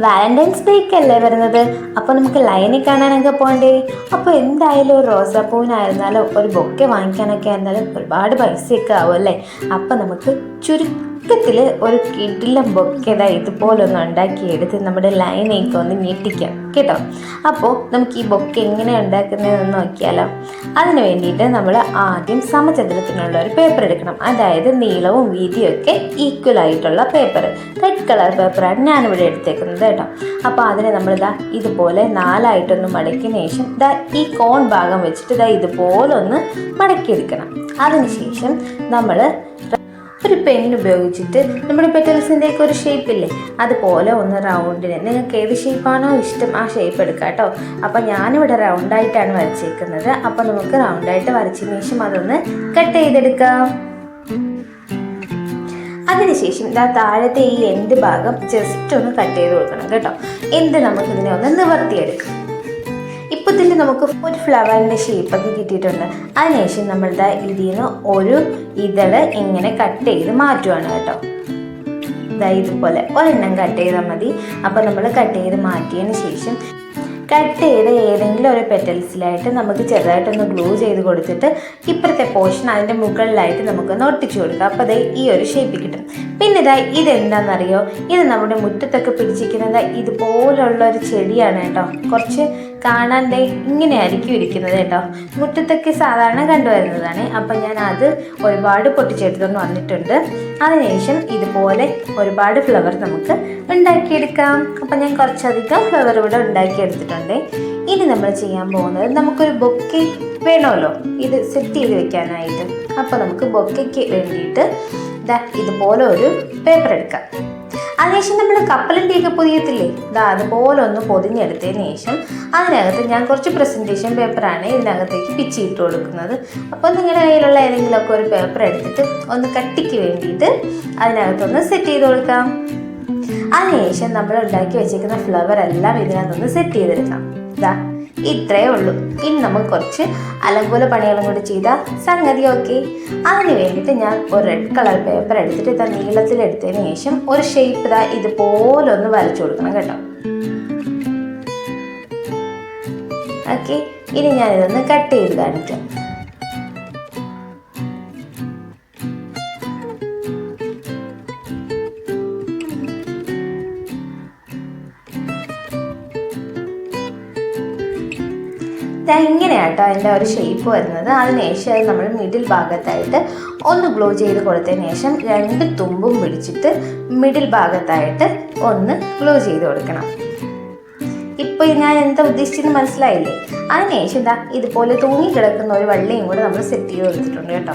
Valentine's ഡേക്ക് അല്ലേ വരുന്നത്? അപ്പോൾ നമുക്ക് ലൈനിൽ കാണാനൊക്കെ പോകണ്ടേ അപ്പോൾ എന്തായാലും ഒരു റോസാപ്പൂവിനായിരുന്നാലും ഒരു ബൊക്കെ വാങ്ങിക്കാനൊക്കെ ആയിരുന്നാലും ഒരുപാട് പൈസയൊക്കെ ആവും അല്ലേ? അപ്പോൾ നമുക്ക് ചുരുക്കത്തിൽ ഒരു കിടിലം ബൊക്കെ ഇതാ ഇതുപോലൊന്ന് ഉണ്ടാക്കിയെടുത്ത് നമ്മുടെ ലൈനേക്ക് ഒന്ന് ഞെട്ടിക്കാം കേട്ടോ? അപ്പോൾ നമുക്ക് ഈ ബൊക്കെ എങ്ങനെ ഉണ്ടാക്കുന്നതെന്ന് നോക്കിയാലോ. അതിന് വേണ്ടിയിട്ട് നമ്മൾ ആദ്യം സമചതുരത്തിനുള്ള ഒരു പേപ്പർ എടുക്കണം. അതായത് നീളവും വീതിയും ഒക്കെ ഈക്വൽ ആയിട്ടുള്ള പേപ്പർ റെഡ് കളർ പേപ്പറാണ് ഞാനിവിടെ എടുത്തേക്കുന്നത് കേട്ടോ. അപ്പോൾ അതിനെ നമ്മൾ ഇതാ ഇതുപോലെ നാലായിട്ടൊന്ന് മടക്കിയതിന് ശേഷം ഇതാ ഈ കോൺ ഭാഗം വെച്ചിട്ട് ഇതാ ഇതുപോലെ ഒന്ന് മടക്കിയെടുക്കണം അതിനുശേഷം നമ്മൾ ഒരു പെൻ ഉപയോഗിച്ചിട്ട് നമ്മുടെ പെറ്റൽസിന്റെ ഒക്കെ ഒരു ഷേപ്പ് ഇല്ലേ? അതുപോലെ ഒന്ന് റൗണ്ടിന് നിങ്ങൾക്ക് ഏത് ഷേപ്പാണോ ഇഷ്ടം ആ ഷേപ്പ് എടുക്കാം കേട്ടോ. അപ്പോൾ ഞാനിവിടെ റൗണ്ടായിട്ടാണ് വരച്ചേക്കുന്നത്. അപ്പോൾ നമുക്ക് റൗണ്ടായിട്ട് വരച്ചതിന് ശേഷം അതൊന്ന് കട്ട് ചെയ്തെടുക്കാം. അതിനുശേഷം ഇതാ താഴത്തെ ഈ എൻഡ് ഭാഗം ജസ്റ്റ് ഒന്ന് കട്ട് ചെയ്ത് കൊടുക്കണം കേട്ടോ. എന്ത് നമുക്ക് ഇതിനെ ഒന്ന് നിവർത്തിയെടുക്കാം. ഇപ്പോൾ ഇതിൽ നമുക്ക് ഒരു ഫ്ലവറിന്റെ ഷേപ്പൊക്കെ കിട്ടിയിട്ടുണ്ട്. അതിനുശേഷം നമ്മളുടെ ഇതാ ഇതിൽ നിന്ന് ഒരു ഇതൾ ഇങ്ങനെ കട്ട് ചെയ്ത് മാറ്റുവാണ് കേട്ടോ. ഇതാ ഇതുപോലെ ഒരെണ്ണം കട്ട് ചെയ്താൽ മതി. അപ്പോൾ നമ്മൾ കട്ട് ചെയ്ത് മാറ്റിയതിന് ശേഷം കട്ട് ചെയ്ത ഏതെങ്കിലും ഒരു പെറ്റൽസിലായിട്ട് നമുക്ക് ചെറുതായിട്ടൊന്ന് ഗ്ലൂ ചെയ്ത് കൊടുത്തിട്ട് ഇപ്പുറത്തെ പോർഷൻ അതിന്റെ മുകളിലായിട്ട് നമുക്കൊന്ന് ഒട്ടിച്ചു കൊടുക്കാം. അപ്പോൾ അതേ ഈ ഒരു ഷേപ്പ് കിട്ടും. പിന്നെ ഇതാ ഇതെന്താണെന്നറിയോ ഇത് നമ്മുടെ മുറ്റത്തൊക്കെ പിടിച്ചിരിക്കുന്നത് ഇതുപോലുള്ള ഒരു ചെടിയാണ് കേട്ടോ. കുറച്ച് കാണാൻ ഇങ്ങനെയായിരിക്കും ഇരിക്കുന്നത് കേട്ടോ. മുറ്റത്തൊക്കെ സാധാരണ കണ്ടുവരുന്നതാണ്. അപ്പം ഞാൻ അത് ഒരുപാട് പൊട്ടിച്ചെടുത്തുകൊണ്ട് വന്നിട്ടുണ്ട്. അതിനുശേഷം ഇതുപോലെ ഒരുപാട് ഫ്ലവർ നമുക്ക് ഉണ്ടാക്കിയെടുക്കാം. അപ്പം ഞാൻ കുറച്ചധികം ഫ്ലവർ ഇവിടെ ഉണ്ടാക്കിയെടുത്തിട്ടുണ്ട്. ഇനി നമ്മൾ ചെയ്യാൻ പോകുന്നത് നമുക്കൊരു ബൊക്കെ വേണമല്ലോ. ഇത് സെറ്റ് ചെയ്ത് വെക്കാനായിട്ട്. അപ്പോൾ നമുക്ക് ബൊക്കയ്ക്ക് വേണ്ടിയിട്ട് ഇതാ ഇതുപോലെ ഒരു പേപ്പർ എടുക്കാം. അതിനുശേഷം നമ്മൾ കപ്പലിന്റെ ഒക്കെ പൊതിയത്തില്ലേ? ഇതാ അതുപോലെ ഒന്ന് പൊതിഞ്ഞെടുത്തതിന് ശേഷം അതിനകത്ത് ഞാൻ കുറച്ച് പ്രസന്റേഷൻ പേപ്പറാണ് ഇതിനകത്തേക്ക് പിച്ചിട്ട് കൊടുക്കുന്നത്. അപ്പോൾ നിങ്ങളുടെ കയ്യിലുള്ള ഏതെങ്കിലുമൊക്കെ ഒരു പേപ്പർ എടുത്തിട്ട് ഒന്ന് കട്ടിക്ക് വേണ്ടിയിട്ട് അതിനകത്തൊന്ന് സെറ്റ് ചെയ്ത് കൊടുക്കാം. അതിനുശേഷം നമ്മൾ ഉണ്ടാക്കി വെച്ചേക്കുന്ന ഫ്ലവർ എല്ലാം ഇതിനകത്തൊന്ന് സെറ്റ് ചെയ്തെടുക്കാം. ഇതാ ഇത്രയേ ഉള്ളൂ. ഇനി നമുക്ക് കുറച്ച് അലങ്കൂല പണികളും കൂടി ചെയ്താൽ സംഗതി ഓക്കെ അതിന് വേണ്ടിയിട്ട് ഞാൻ ഒരു റെഡ് കളർ പേപ്പർ എടുത്തിട്ട് ഇതാ നീളത്തിൽ എടുത്തതിന് ശേഷം ഒരു ഷേപ്പ് ഇതാ ഇതുപോലെ ഒന്ന് വരച്ചു കൊടുക്കണം കേട്ടോ. ഓക്കെ ഇനി ഞാനിതൊന്ന് കട്ട് ചെയ്ത് കാണിക്കാം. ദാ ഇങ്ങനെയാട്ടോ അതിന്റെ ഒരു ഷേപ്പ് വരുന്നത്? അതിനുശേഷം അത് നമ്മൾ മിഡിൽ ഭാഗത്തായിട്ട് ഒന്ന് ഗ്ലോ ചെയ്ത് കൊടുത്തതിന് ശേഷം രണ്ട് തുമ്പും പിടിച്ചിട്ട് മിഡിൽ ഭാഗത്തായിട്ട് ഒന്ന് ഗ്ലോ ചെയ്ത് കൊടുക്കണം. ഇപ്പോൾ ഞാൻ എന്താ ഉദ്ദേശിച്ചെന്ന് മനസ്സിലായില്ലേ? അതിനുശേഷം ഇതാ ഇതുപോലെ തൂങ്ങി കിടക്കുന്ന ഒരു വള്ളിയും കൂടെ നമ്മൾ സെറ്റ് ചെയ്ത് കൊടുത്തിട്ടുണ്ട് കേട്ടോ.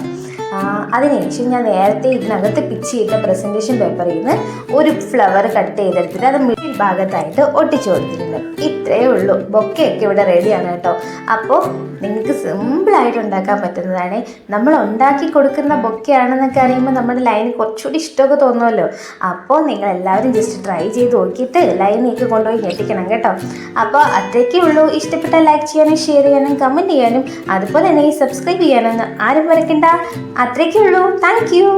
അതിനുശേഷം ഞാൻ നേരത്തെ ഇതിനകത്ത് പിച്ച് ചെയ്ത പ്രസന്റേഷൻ പേപ്പറിൽ നിന്ന് ഒരു ഫ്ലവർ കട്ട് ചെയ്തെടുത്തിട്ട് അത് മിഡിൽ ഭാഗത്തായിട്ട് ഒട്ടിച്ചു കൊടുത്തിട്ടുണ്ട്. ഇത്രയേ ഉള്ളൂ. ബൊക്കെയൊക്കെ ഇവിടെ റെഡിയാണ് കേട്ടോ. അപ്പോൾ നിങ്ങൾക്ക് സിമ്പിളായിട്ട് ഉണ്ടാക്കാൻ പറ്റുന്നതാണ്. നമ്മൾ ഉണ്ടാക്കി കൊടുക്കുന്ന ബൊക്കെയാണെന്നൊക്കെ അറിയുമ്പോൾ നമ്മുടെ ലൈന് കുറച്ചുകൂടി ഇഷ്ടമൊക്കെ തോന്നുമല്ലോ. അപ്പോൾ നിങ്ങൾ എല്ലാവരും ജസ്റ്റ് ട്രൈ ചെയ്ത് നോക്കിയിട്ട് ലൈനിലേക്ക് കൊണ്ടുപോയി ഞെട്ടിക്കണം കേട്ടോ. അപ്പോൾ അത്രയ്ക്കേ ഉള്ളൂ. ഇഷ്ടപ്പെട്ട ലൈക്ക് ചെയ്യാനും ഷെയർ ചെയ്യാനും കമന്റ് ചെയ്യാനും. അതുപോലെ തന്നെ ഈ സബ്സ്ക്രൈബ് ചെയ്യാനൊന്നും ആരും മറക്കണ്ട. അത്രയ്ക്കേ താങ്ക് താങ്ക്